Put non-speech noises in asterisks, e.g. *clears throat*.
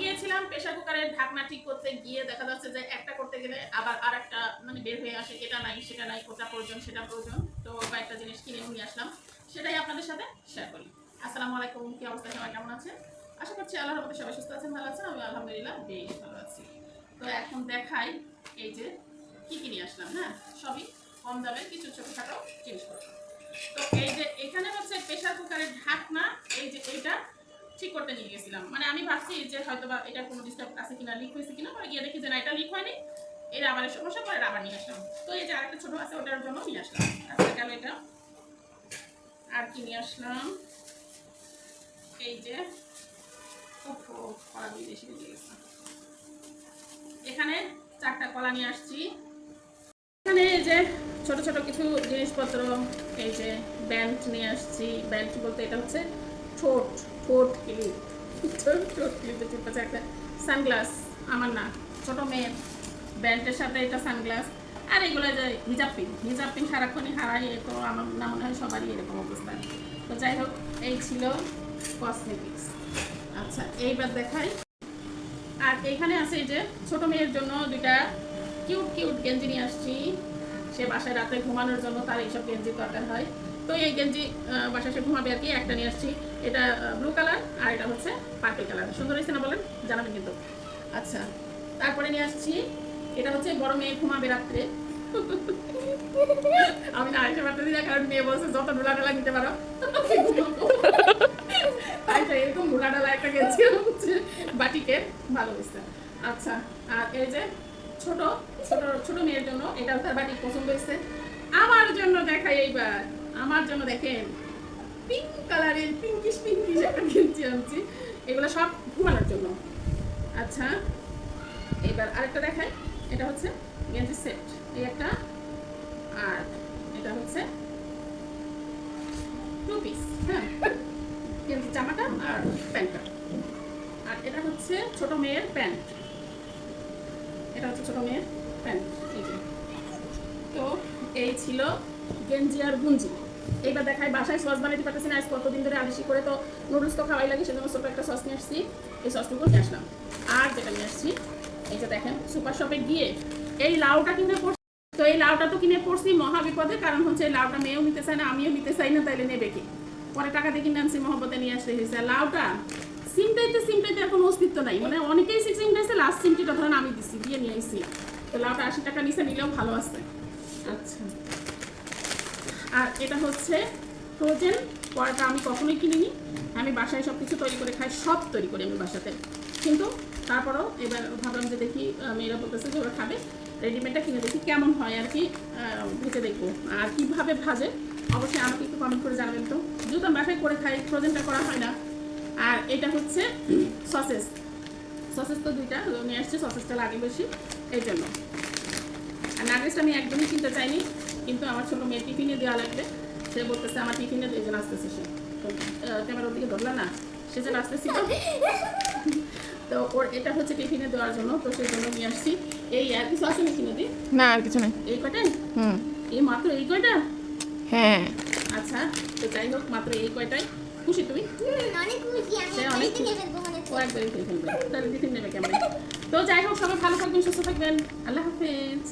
গিয়েছিলাম প্রেসার কুকারের ঢাকনা ঠিক করতে গিয়ে দেখা যাচ্ছে যে একটা করতে গেলে আবার আর একটা মানে বের হয়ে আসে, এটা নাই, সেটা নাই, ওটা প্রয়োজন, সেটা প্রয়োজন। তো কয়েকটা জিনিস কিনে নিয়ে আসলাম। সেটাই আপনাদের সাথে শেয়ার করি। আসসালামু আলাইকুম, কি অবস্থা, সবাই কেমন আছেন? আশা করছি আল্লাহর সবাই সুস্থ আছেন, ভালো আছেন আমি আলহামদুলিল্লাহ বেশ ভালো আছি। তো এখন দেখাই এই যে কি কিনে আসলাম হ্যাঁ? সবই কম দামের কিছু ছোটোখাটো জিনিসপত্র। তো এই যে এখানে হচ্ছে প্রেসার কুকারের ঢাকনা, এই যে এইটা ঠিক করতে নিয়ে গেছিলাম। মানে আমি ভাবছি যে হয়তো বা এটা কোনো ডিস্টার্ব আছে কিনা লিক হয়েছে কিনা, পরে গিয়ে দেখি যে না, এটা লিক হয়নি। এর আবার সমস্যা পরে আবার নিয়ে আসলাম। তো এই যে আরেকটা ছোটো আছে, ওটার জন্য নিয়ে আসলাম। আচ্ছা গেল এটা। আর কি নিয়ে আসলাম? এই যে এখানে চারটা কলা নিয়ে আসছি। এখানে এই যে ছোট ছোট কিছু জিনিসপত্র, এই যে ব্যান্ড নিয়ে আসছি। ব্যান্ড বলতে এটা হচ্ছে ঠোঁট। ঠোঁট ক্লিপের একটা সানগ্লাস, আমার না, ছোট মেয়ের ব্যান্ডের সাথে এটা সানগ্লাস। আর এগুলো যে হিজাব পিন হিজাব পিন সারাক্ষণই হারাই, এ তো আমার না মনে হয় সবারই এরকম অবস্থা। তো যাই হোক, এই ছিল কসমেটিক্স আচ্ছা এইবার দেখাই। আর এখানে আছে এই যে ছোট মেয়ের জন্য দুইটা কিউট কিউট গেঞ্জি নিয়ে আসছি। সে বাসায় রাতে ঘুমানোর জন্য তার এইসব গেঞ্জি দরকার হয়। তো এই গেঞ্জি বাসায় সে ঘুমাবে আর কি, একটা নিয়ে আসছি। এটা ব্লু কালার আর এটা হচ্ছে পার্পল কালার সুন্দর হয়েছে না বলেন? জানাবেন কিন্তু। আচ্ছা তারপরে নিয়ে আসছি। এটা হচ্ছে বড় মেয়ে ঘুমাবে রাত্রে। আমি না আইসা পারতেছি না কারণ মেয়ে বলছে, যত ডোলা ডোলা নিতে পারো তো এরকম ডোলা ডোলা একটা গেঞ্জি হচ্ছে বাটিকের ভালো হয়েছে। আচ্ছা আর এই যে ছোট ছোট ছোট মেয়ের জন্য এটাও তার বাটিক পছন্দ হয়েছে। আমার জন্য দেখাই এইবার। আমার জন্য দেখেন পিঙ্ক কালারের পিঙ্কিশ পিঙ্কিশ একটা গেঞ্জি আনছি, এগুলো সব ঘুমানোর জন্য। আচ্ছা এবার আরেকটা দেখাই, এটা হচ্ছে গেঞ্জি সেট, এই একটা। আর এটা হচ্ছে টু পিস হ্যাঁ গেঞ্জি জামাটা আর প্যান্টটা। আর এটা হচ্ছে ছোট মেয়ের প্যান্ট। এটা হচ্ছে ছোট মেয়ের প্যান্ট, এই যে। তো এই ছিল গেঞ্জি আর গুঞ্জি। এইবার দেখাই বাসায় সস বানাতে পারতেছি না আজ কতদিন ধরে আলিশি করে তো নুডলস তো খাওয়াই লাগে, সেজন্য ছোটো একটা সস নিয়ে আসছি। এই সসটুকু নিয়ে আসলাম। আর যেটা নিয়ে আসছি, এই যে দেখেন, সুপার শপে গিয়ে এই লাউটা কিনে পড়ছি। তো এই লাউটা তো কিনে পড়ছি মহা বিপদে কারণ হচ্ছে এই লাউটা মেয়েও নিতে চায় না, আমিও নিতে চাই না, তাইলে নেবে কি? পরে টাকা দিয়ে কিনে আনছি, মহব্বতে নিয়ে আসতে হয়েছে। লাউটা সিমটাইতে সিমটাইতে এখন অস্তিত্ব নাই। মানে অনেকেই সিম দিয়েছে লাস্ট সিমটিটা ধরেন আমি দিছি, দিয়ে নিয়ে এসেছি তো লাউটা আশি টাকা নিচে নিলেও ভালো আছে। আচ্ছা। আর এটা হচ্ছে ফ্রোজেন পরোটা আমি কখনোই কিনিনি। আমি বাসায় সব কিছু তৈরি করে খাই, সব তৈরি করি আমি বাসাতে। কিন্তু তারপরেও এবার ভাবলাম যে দেখি মেয়েরা বলতেছে যে ওরা খাবে। রেডিমেডটা কিনে দেখি কেমন হয় আর কি ভেজে দেখব। আর কীভাবে ভাজে, অবশ্যই আমাকে একটু কমেন্ট করে জানাবেন তো। যেহেতু আমি বাসায় করে খাই ফ্রোজেনটা করা হয় না। আর এটা হচ্ছে *clears throat* সসেস সসেস তো দুইটা, নিয়ে আসছে সসেসটা লাগে বেশি, এই জন্য। আর নাগেসটা আমি একদমই কিনতে চাইনি কিন্তু আমার ছোটো মেয়ে টিফিনে দেওয়া লাগবে। সে বলতেছে আমার টিফিনে এই জন্য আসতেছে সে। তো ক্যামেরার দিকে ধরলা না সে যেন আসতেছিল তো। ওর এটা হচ্ছে টিফিনে দেওয়ার জন্য তো সেই জন্য নিয়ে আসছি। এই আর কিছু আছে নাকি নদী? না আর কিছু নেই। এই কয়টাই হুম। এই মাত্র এই কয়টা? হ্যাঁ। আচ্ছা তো যাই হোক মাত্র এই কয়টাই খুশি তুমি? অনেক খুশি আমি অনেক কিনে ফেলব মনে ও একবারই খেয়ে ফেলবে তাহলে টিফিন নেবে কেমন? তো যাই হোক সবাই ভালো থাকবেন সুস্থ থাকবেন। আল্লাহ হাফেজ।